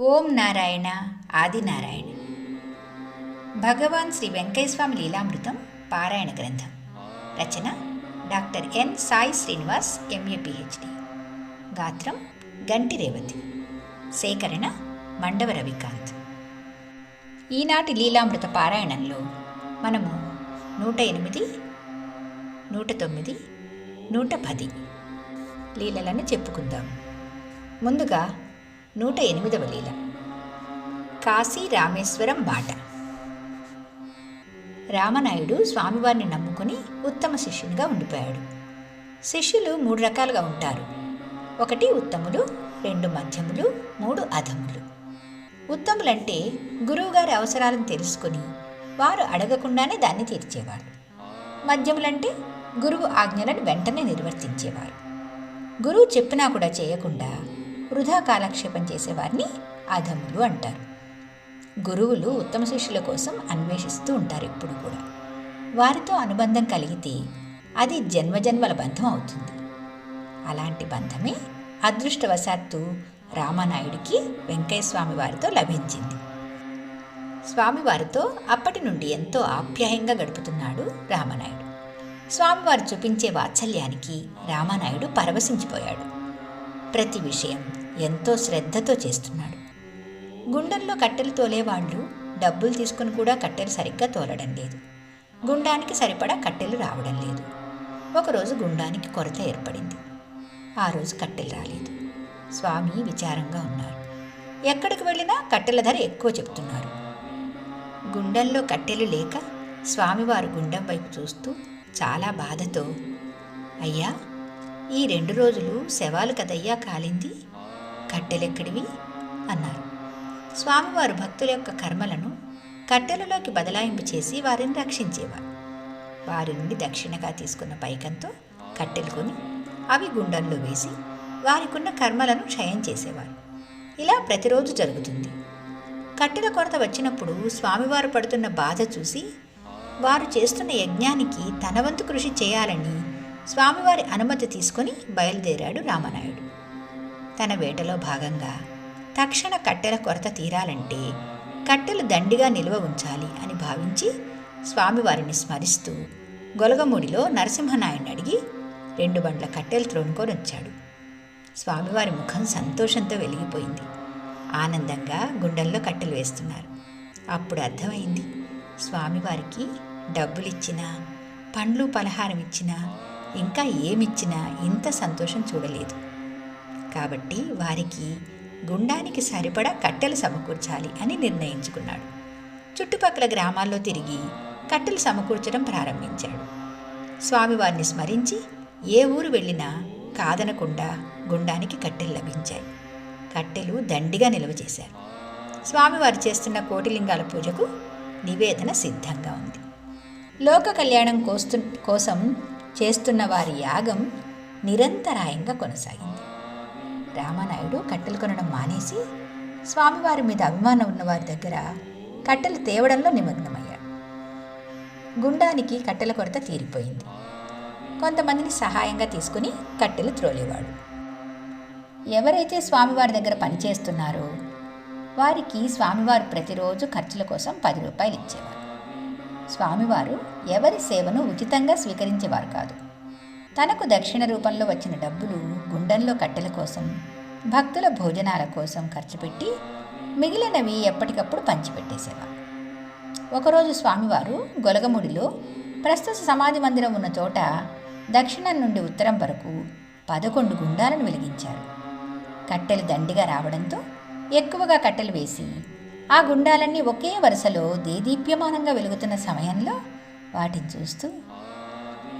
ఓం నారాయణ ఆదినారాయణ భగవాన్ శ్రీ వెంకయ్యస్వామి లీలామృతం పారాయణ గ్రంథం. రచన doctor N Sai Srinivas MA PhD. గాత్రం గంటి రేవతి. సేకరణ మండవ రవికాంత్. ఈనాటి లీలామృత పారాయణంలో మనము నూట ఎనిమిది నూట తొమ్మిది నూట పది లీలలను చెప్పుకుందాం. ముందుగా నూట ఎనిమిదవ లీల. కాశీ రామేశ్వరం బాట. రామనాయుడు స్వామివారిని నమ్ముకుని ఉత్తమ శిష్యునిగా ఉండిపోయాడు. శిష్యులు మూడు రకాలుగా ఉంటారు. ఒకటి ఉత్తములు రెండు మధ్యములు మూడు అధములు. ఉత్తములంటే గురువుగారి అవసరాలను తెలుసుకుని వారు అడగకుండానే దాన్ని తీర్చేవారు. మధ్యములంటే గురువు ఆజ్ఞలను వెంటనే నిర్వర్తించేవారు. గురువు చెప్పినా కూడా చేయకుండా వృధా కాలక్షేపం చేసేవారిని అధములు అంటారు. గురువులు ఉత్తమ శిష్యుల కోసం అన్వేషిస్తూ ఉంటారు ఎప్పుడు కూడా. వారితో అనుబంధం కలిగితే అది జన్మజన్మల బంధం అవుతుంది. అలాంటి బంధమే అదృష్టవశాత్తు రామనాయుడికి వెంకయ్య స్వామి వారితో లభించింది. స్వామివారితో అప్పటి నుండి ఎంతో ఆప్యాయంగా గడుపుతున్నాడు రామనాయుడు. స్వామివారు చూపించే వాత్సల్యానికి రామనాయుడు పరవశించిపోయాడు. ప్రతి విషయం ఎంతో శ్రద్ధతో చేస్తున్నాడు. గుండంలో కట్టెలు తోలేవాళ్ళు డబ్బులు తీసుకుని కూడా కట్టెలు సరిగ్గా తోలడం లేదు. గుండానికి సరిపడా కట్టెలు రావడం లేదు. ఒకరోజు గుండానికి కొరత ఏర్పడింది. ఆ రోజు కట్టెలు రాలేదు. స్వామి విచారంగా ఉన్నారు. ఎక్కడికి వెళ్ళినా కట్టెల ధర ఎక్కువ చెప్తున్నారు గుండంలో కట్టెలు లేక స్వామివారు గుండం వైపు చూస్తూ చాలా బాధతో అయ్యా ఈ రెండు రోజులు శవాలు కదయ్యా కాలింది. కట్టెలెక్కడివి? అన్నారు. స్వామివారు భక్తుల యొక్క కర్మలను కట్టెలలోకి బదలాయింపు చేసి వారిని రక్షించేవారు. వారి నుండి దక్షిణగా తీసుకున్న పైకంతో కట్టెలు కొని అవి గుండంలో వేసి వారికున్న కర్మలను క్షయం చేసేవారు. ఇలా ప్రతిరోజు జరుగుతుంది. కట్టెల కొరత వచ్చినప్పుడు స్వామివారు పడుతున్న బాధ చూసి వారు చేస్తున్న యజ్ఞానికి తన వంతు కృషి చేయాలని స్వామివారి అనుమతి తీసుకొని బయలుదేరాడు రామనాయుడు. తన వేటలో భాగంగా తక్షణ కట్టెల కొరత తీరాలంటే కట్టెలు దండిగా నిల్వ ఉంచాలి అని భావించి స్వామివారిని స్మరిస్తూ గొలగముడిలో నరసింహనాయుడిని అడిగి రెండు బండ్ల కట్టెలు త్రోనుకొని వచ్చాడు. స్వామివారి ముఖం సంతోషంతో వెలిగిపోయింది. ఆనందంగా గుండెల్లో కట్టెలు వేస్తున్నారు. అప్పుడు అర్థమైంది. స్వామివారికి డబ్బులిచ్చినా పండ్లు పలహారం ఇచ్చినా ఇంకా ఏమిచ్చినా ఇంత సంతోషం చూడలేదు. కాబట్టి వారికి గుండానికి సరిపడా కట్టెలు సమకూర్చాలి అని నిర్ణయించుకున్నాడు. చుట్టుపక్కల గ్రామాల్లో తిరిగి కట్టెలు సమకూర్చడం ప్రారంభించాడు. స్వామివారిని స్మరించి ఏ ఊరు వెళ్ళినా కాదనకుండా గుండానికి కట్టెలు లభించాయి. కట్టెలు దండిగా నిల్వ చేశారు. స్వామివారు చేస్తున్న కోటిలింగాల పూజకు నివేదన సిద్ధంగా ఉంది. లోక కళ్యాణం కోస్తు కోసం చేస్తున్న వారి యాగం నిరంతరాయంగా కొనసాగింది. రామానాయుడు కట్టెలు కొనడం మానేసి స్వామివారి మీద అభిమానం ఉన్నవారి దగ్గర కట్టెలు తేవడంలో నిమగ్నమయ్యాడు. గుండానికి కట్టెల కొరత తీరిపోయింది. కొంతమందిని సహాయంగా తీసుకుని కట్టెలు త్రోలేవాడు. ఎవరైతే స్వామివారి దగ్గర పనిచేస్తున్నారో వారికి స్వామివారు ప్రతిరోజు ఖర్చుల కోసం పది రూపాయలు ఇచ్చేవారు. స్వామివారు ఎవరి సేవను ఉచితంగా స్వీకరించేవారు కాదు. తనకు దక్షిణ రూపంలో వచ్చిన డబ్బులు గుండంలో కట్టెల కోసం భక్తుల భోజనాల కోసం ఖర్చు పెట్టి మిగిలినవి ఎప్పటికప్పుడు పంచిపెట్టేసేవారు ఒకరోజు స్వామివారు గొలగముడిలో ప్రస్తుత సమాధి మందిరం ఉన్న చోట దక్షిణం నుండి ఉత్తరం వరకు పదకొండు గుండాలను వెలిగించారు. కట్టెలు దండిగా రావడంతో ఎక్కువగా కట్టెలు వేసి ఆ గుండాలన్నీ ఒకే వరుసలో దేదీప్యమానంగా వెలుగుతున్న సమయంలో వాటిని చూస్తూ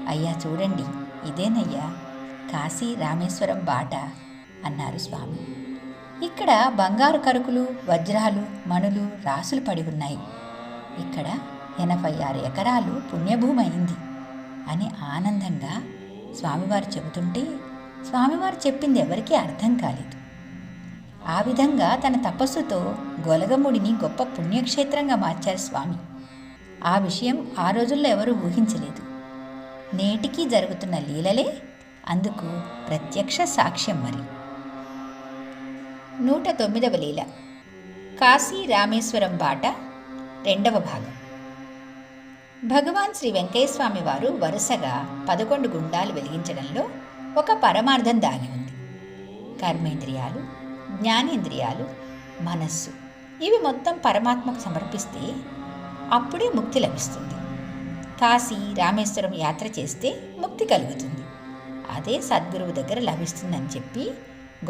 అయ్యా చూడండి ఇదేనయ్యా? కాశీ రామేశ్వరం బాట అన్నారు స్వామి. ఇక్కడ బంగారు కరుకులు వజ్రాలు మణులు రాసులు పడి ఉన్నాయి. ఇక్కడ ఎనభై ఆరు ఎకరాలు పుణ్యభూమి అయింది అని ఆనందంగా స్వామివారు చెబుతుంటే స్వామివారు చెప్పింది ఎవరికీ అర్థం కాలేదు. ఆ విధంగా తన తపస్సుతో గొలగముడిని గొప్ప పుణ్యక్షేత్రంగా మార్చారు స్వామి. ఆ విషయం ఆ రోజుల్లో ఎవరూ ఊహించలేదు. నేటికీ జరుగుతున్న లీలలే? అందుకు ప్రత్యక్ష సాక్ష్యం మరి. నూట తొమ్మిదవ లీల. కాశీ రామేశ్వరం బాట రెండవ భాగం. భగవాన్ శ్రీ వెంకయ్యస్వామి వారు వరుసగా పదకొండు గుండాలు వెలిగించడంలో ఒక పరమార్థం దాగి ఉంది. కర్మేంద్రియాలు జ్ఞానేంద్రియాలు మనస్సు ఇవి మొత్తం పరమాత్మకు సమర్పిస్తే అప్పుడే ముక్తి లభిస్తుంది. కాశీ రామేశ్వరం యాత్ర చేస్తే ముక్తి కలుగుతుంది. అదే సద్గురువు దగ్గర లభిస్తుందని చెప్పి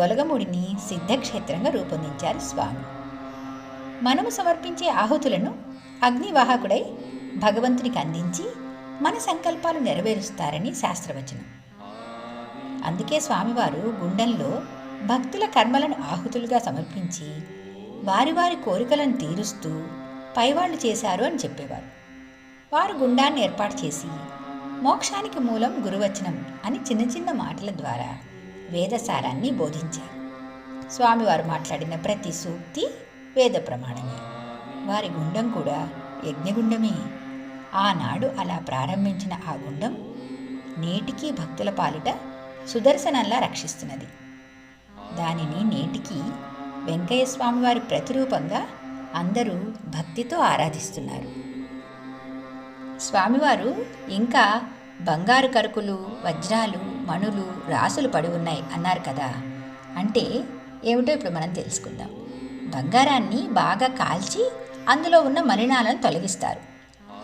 గొలగముడిని సిద్ధక్షేత్రంగా రూపొందించారు స్వామి. మనము సమర్పించే ఆహుతులను అగ్నివాహకుడై భగవంతునికి అందించి మన సంకల్పాలు నెరవేరుస్తారని శాస్త్రవచనం. అందుకే స్వామివారు గుండంలో భక్తుల కర్మలను ఆహుతులుగా సమర్పించి వారి వారి కోరికలను తీరుస్తూ పైవాళ్ళు చేశారు అని చెప్పేవారు. వారు గుండాన్ని ఏర్పాటు చేసి మోక్షానికి మూలం గురువచనం అని చిన్న చిన్న మాటల ద్వారా వేదసారాన్ని బోధించారు. స్వామివారు మాట్లాడిన ప్రతి సూక్తి వేద ప్రమాణమే. వారి గుండం కూడా యజ్ఞగుండమే. ఆనాడు అలా ప్రారంభించిన ఆ గుండం నేటికి భక్తుల పాలిట సుదర్శనంలా రక్షిస్తున్నది. దానిని నేటికి వెంకయ్య స్వామివారి ప్రతిరూపంగా అందరూ భక్తితో ఆరాధిస్తున్నారు. స్వామివారు ఇంకా బంగారు కరుకులు వజ్రాలు మణులు రాసులు పడి ఉన్నాయి అన్నారు కదా. అంటే ఏమిటో ఇప్పుడు మనం తెలుసుకుందాం. బంగారాన్ని బాగా కాల్చి అందులో ఉన్న మలినాలను తొలగిస్తారు.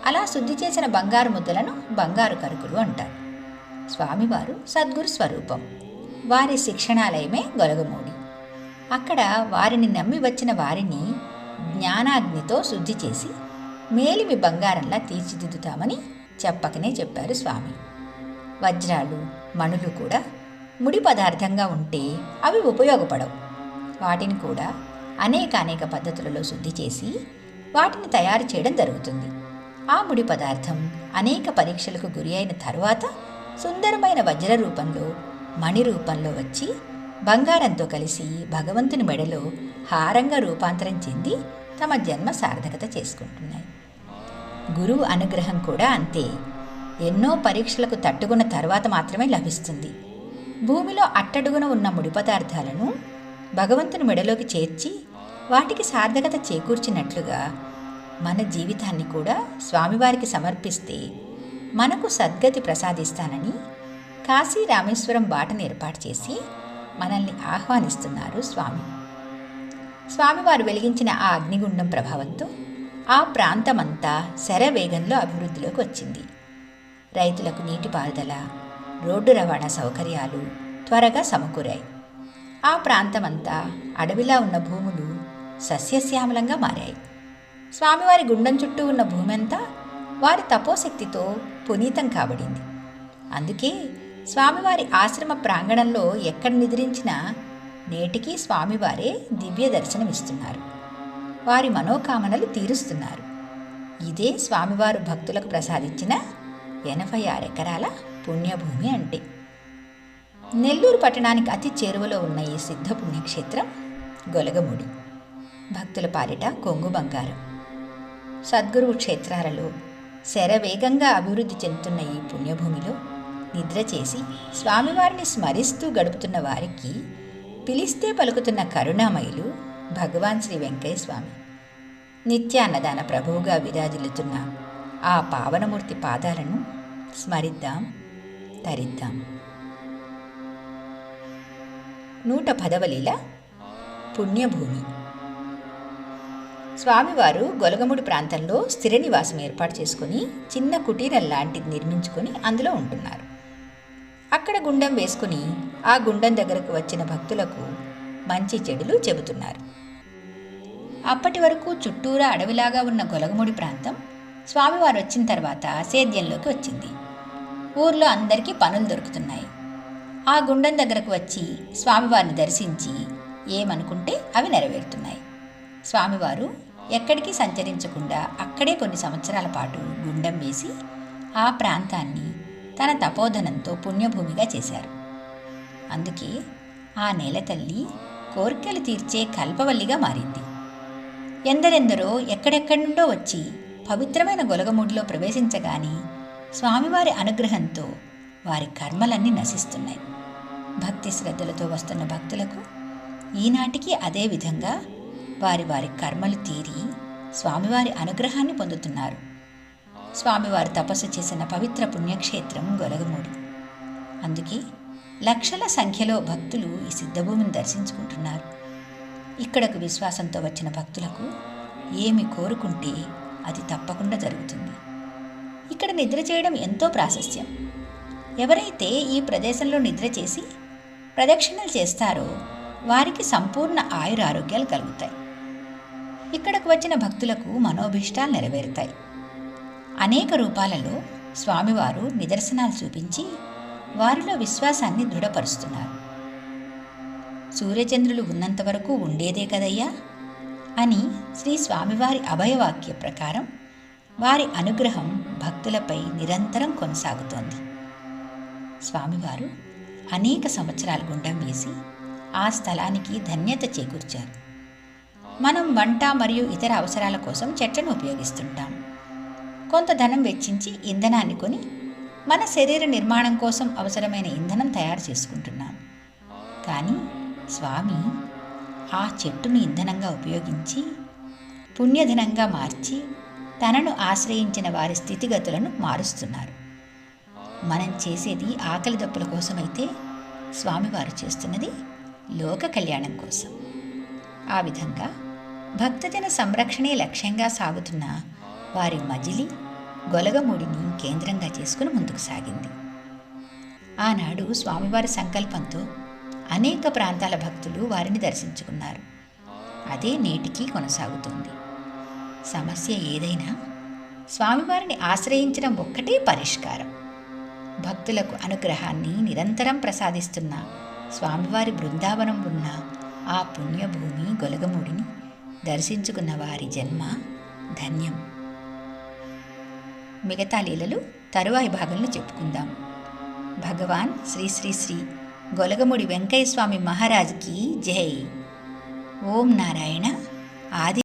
అలా శుద్ధి చేసిన బంగారు ముద్దలను బంగారు కరుకులు అంటారు. స్వామివారు సద్గురు స్వరూపం. వారి శిక్షణాలయమే గొలగమూడి. అక్కడ వారిని నమ్మి వచ్చిన వారిని జ్ఞానాగ్నితో శుద్ధి చేసి మేలిమి బంగారంలా తీర్చిదిద్దుతామని చెప్పకనే చెప్పారు స్వామి. వజ్రాలు మణులు కూడా ముడి పదార్థంగా ఉంటే అవి ఉపయోగపడవు. వాటిని కూడా అనేక అనేక పద్ధతులలో శుద్ధి చేసి వాటిని తయారు చేయడం జరుగుతుంది. ఆ ముడి పదార్థం అనేక పరీక్షలకు గురి అయిన తర్వాత సుందరమైన వజ్ర రూపంలో మణి రూపంలో వచ్చి బంగారంతో కలిసి భగవంతుని మెడలో హారంగా రూపాంతరం చెంది తమ జన్మ సార్థకత చేసుకుంటున్నాయి. గురువు అనుగ్రహం కూడా అంతే. ఎన్నో పరీక్షలకు తట్టుకున్న తర్వాత మాత్రమే లభిస్తుంది. భూమిలో అట్టడుగున ఉన్న ముడి పదార్థాలను భగవంతుని మెడలోకి చేర్చి వాటికి సార్థకత చేకూర్చినట్లుగా మన జీవితాన్ని కూడా స్వామివారికి సమర్పిస్తే మనకు సద్గతి ప్రసాదిస్తానని కాశీ రామేశ్వరం బాటను ఏర్పాటు చేసి మనల్ని ఆహ్వానిస్తున్నారు స్వామి. స్వామివారు వెలిగించిన ఆ అగ్నిగుండం ప్రభావంతో ఆ ప్రాంతమంతా శరవేగంలో అభివృద్ధిలోకి వచ్చింది. రైతులకు నీటిపారుదల రోడ్డు రవాణా సౌకర్యాలు త్వరగా సమకూరాయి. ఆ ప్రాంతమంతా అడవిలా ఉన్న భూములు సస్యశ్యామలంగా మారాయి. స్వామివారి గుండం చుట్టూ ఉన్న భూమి అంతా వారి తపోశక్తితో పునీతం కాబడింది. అందుకే స్వామివారి ఆశ్రమ ప్రాంగణంలో ఎక్కడ నిద్రించినా నేటికీ స్వామివారే దివ్య దర్శనమిస్తున్నారు వారి మనోకామనలు తీరుస్తున్నారు. ఇదే స్వామివారు భక్తులకు ప్రసాదించిన ఎనభై ఆరు ఎకరాల పుణ్యభూమి అంటే. నెల్లూరు పట్టణానికి అతి చేరువలో ఉన్న ఈ సిద్ధ పుణ్యక్షేత్రం గొలగముడి. భక్తుల పాలిట కొంగు బంగారం. సద్గురువు క్షేత్రాలలో శరవేగంగా అభివృద్ధి చెందుతున్న ఈ పుణ్యభూమిలో నిద్ర చేసి స్వామివారిని స్మరిస్తూ గడుపుతున్న వారికి పిలిస్తే పలుకుతున్న కరుణామయులు భగవాన్ శ్రీ వెంకయ్య స్వామి నిత్యాన్నదాన ప్రభువుగా విరాజిల్లుతున్న ఆ పావనమూర్తి పాదాలను స్మరిద్దాం తరిద్దాం నూట పదవలీల పుణ్యభూమి. స్వామివారు గొలగముడి ప్రాంతంలో స్థిర నివాసం ఏర్పాటు చేసుకుని చిన్న కుటీరం లాంటిది నిర్మించుకొని అందులో ఉంటున్నారు. అక్కడ గుండం వేసుకుని ఆ గుండం దగ్గరకు వచ్చిన భక్తులకు మంచి చెడులు చెబుతున్నారు. అప్పటి వరకు చుట్టూరా అడవిలాగా ఉన్న గొలగముడి ప్రాంతం స్వామివారు వచ్చిన తర్వాత సేద్యంలోకి వచ్చింది. ఊర్లో అందరికీ పనులు దొరుకుతున్నాయి. ఆ గుండం దగ్గరకు వచ్చి స్వామివారిని దర్శించి ఏమనుకుంటే అవి నెరవేరుతున్నాయి. స్వామివారు ఎక్కడికి సంచరించకుండా అక్కడే కొన్ని సంవత్సరాల పాటు గుండం వేసి ఆ ప్రాంతాన్ని తన తపోధనంతో పుణ్యభూమిగా చేశారు. అందుకే ఆ నేల తల్లి కోరికలు తీర్చే కల్పవల్లిగా మారింది. ఎందరెందరో ఎక్కడెక్కడి నుండో వచ్చి పవిత్రమైన గొలగముడిలో ప్రవేశించగాని స్వామివారి అనుగ్రహంతో వారి కర్మలన్నీ నశిస్తున్నాయి. భక్తి శ్రద్ధలతో వస్తున్న భక్తులకు ఈనాటికి అదే విధంగా వారి వారి కర్మలు తీరి స్వామివారి అనుగ్రహాన్ని పొందుతున్నారు. స్వామివారు తపస్సు చేసిన పవిత్ర పుణ్యక్షేత్రం గొలగమూడి. అందుకే లక్షల సంఖ్యలో భక్తులు ఈ సిద్ధభూమిని దర్శించుకుంటున్నారు. ఇక్కడకు విశ్వాసంతో వచ్చిన భక్తులకు ఏమి కోరుకుంటే అది తప్పకుండా జరుగుతుంది. ఇక్కడ నిద్ర చేయడం ఎంతో ప్రాశస్త్యం. ఎవరైతే ఈ ప్రదేశంలో నిద్ర చేసి ప్రదక్షిణలు చేస్తారో వారికి సంపూర్ణ ఆయురారోగ్యాలు కలుగుతాయి. ఇక్కడకు వచ్చిన భక్తులకు మనోభీష్టాలు నెరవేరుతాయి. అనేక రూపాలలో స్వామివారు నిదర్శనాలు చూపించి వారిలో విశ్వాసాన్ని దృఢపరుస్తున్నారు. సూర్యచంద్రులు ఉన్నంత వరకు ఉండేదే కదయ్యా? అని శ్రీ స్వామివారి అభయవాక్య ప్రకారం వారి అనుగ్రహం భక్తులపై నిరంతరం కొనసాగుతోంది. స్వామివారు అనేక సంవత్సరాలు గుండం వేసి ఆ స్థలానికి ధన్యత చేకూర్చారు. మనం వంట మరియు ఇతర అవసరాల కోసం చెట్లను ఉపయోగిస్తుంటాం. కొంత ధనం వెచ్చించి ఇంధనాన్ని కొని మన శరీర నిర్మాణం కోసం అవసరమైన ఇంధనం తయారు చేసుకుంటున్నాం. కానీ స్వామి ఆ చెట్టును ఇంధనంగా ఉపయోగించి పుణ్యధనంగా మార్చి తనను ఆశ్రయించిన వారి స్థితిగతులను మారుస్తున్నారు. మనం చేసేది ఆకలి దప్పుల కోసమైతే స్వామివారు చేస్తున్నది లోక కళ్యాణం కోసం. ఆ విధంగా భక్తజన సంరక్షణే లక్ష్యంగా సాగుతున్న వారి మజిలి గొలగముడిని కేంద్రంగా చేసుకుని ముందుకు సాగింది. ఆనాడు స్వామివారి సంకల్పంతో అనేక ప్రాంతాల భక్తులు వారిని దర్శించుకున్నారు. అదే నేటికి కొనసాగుతుంది. సమస్య ఏదైనా స్వామివారిని ఆశ్రయించడం ఒక్కటే పరిష్కారం. భక్తులకు అనుగ్రహాన్ని నిరంతరం ప్రసాదిస్తున్న స్వామివారి బృందావనం ఉన్న ఆ పుణ్యభూమి గొలగముడిని దర్శించుకున్న వారి జన్మ ధన్యం. మిగతా లీలలు తరువాయి భాగంలో చెప్పుకుందాం. భగవాన్ శ్రీ శ్రీ శ్రీ గొలగముడి వెంకయ్య స్వామి మహారాజ్కి జై. ఓం నారాయణ. ఆది